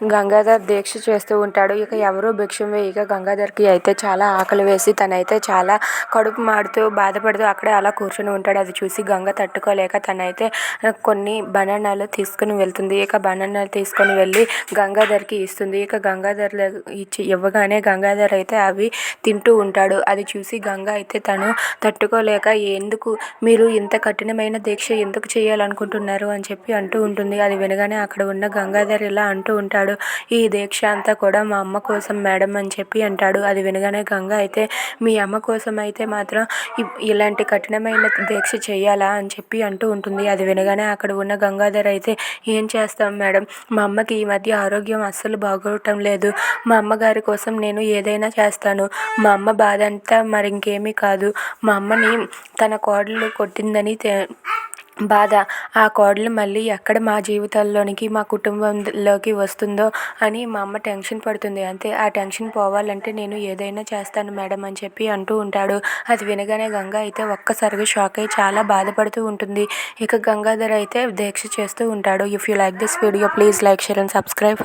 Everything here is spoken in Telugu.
గంగాధర్ దీక్ష చేస్తూ ఉంటాడు. ఇక ఎవరు భిక్షం వేయక గంగాధర్కి అయితే చాలా ఆకలి వేసి తనైతే చాలా కడుపు మాడుతూ బాధపడుతూ అక్కడే అలా కూర్చొని ఉంటాడు. అది చూసి గంగ తట్టుకోలేక తనైతే కొన్ని బనానాలు తీసుకుని వెళ్తుంది. ఇక బనానాలు తీసుకొని వెళ్ళి గంగాధర్కి ఇస్తుంది. ఇక గంగాధర్ ఇచ్చి ఇవ్వగానే గంగాధర్ అయితే అవి తింటూ ఉంటాడు. అది చూసి గంగ అయితే తను తట్టుకోలేక ఎందుకు? మీరు ఇంత కఠినమైన దీక్ష ఎందుకు చేయాలనుకుంటున్నారు? అని చెప్పి అంటూ ఉంటుంది. అది వినగానే అక్కడ ఉన్న గంగాధర్ ఇలా అంటూ ఉంటాడు. ఈ దీక్ష అంతా కూడా మా అమ్మ కోసం మేడం అని చెప్పి అంటాడు. అది వినగానే గంగ అయితే మీ అమ్మ కోసం అయితే మాత్రం ఇలాంటి కఠినమైన దీక్ష చేయాలా అని చెప్పి అంటూ ఉంటుంది. అది వినగానే అక్కడ ఉన్న గంగాధర్ అయితే ఏం చేస్తాం మేడం? మా అమ్మకి ఈ మధ్య ఆరోగ్యం అస్సలు బాగోవటం లేదు. మా అమ్మగారి కోసం నేను ఏదైనా చేస్తాను. మా అమ్మ బాధ అంతా మరి ఇంకేమీ కాదు. మా అమ్మని తన కోడలు కొట్టిందని బాధ ఆ కోడలు మళ్ళీ ఎక్కడ మా జీవితాల్లోనికి మా కుటుంబంలోకి వస్తుందో అని మా అమ్మ టెన్షన్ పడుతుంది. అంతే ఆ టెన్షన్ పోవాలంటే నేను ఏదైనా చేస్తాను మేడం అని చెప్పి అంటూ ఉంటాడు. అది వినగానే గంగ అయితే ఒక్కసారిగా షాక్ అయ్యి చాలా బాధపడుతూ ఉంటుంది. ఇక గంగాధర్ అయితే దీక్ష చేస్తూ ఉంటాడు. If you like this video please like share and subscribe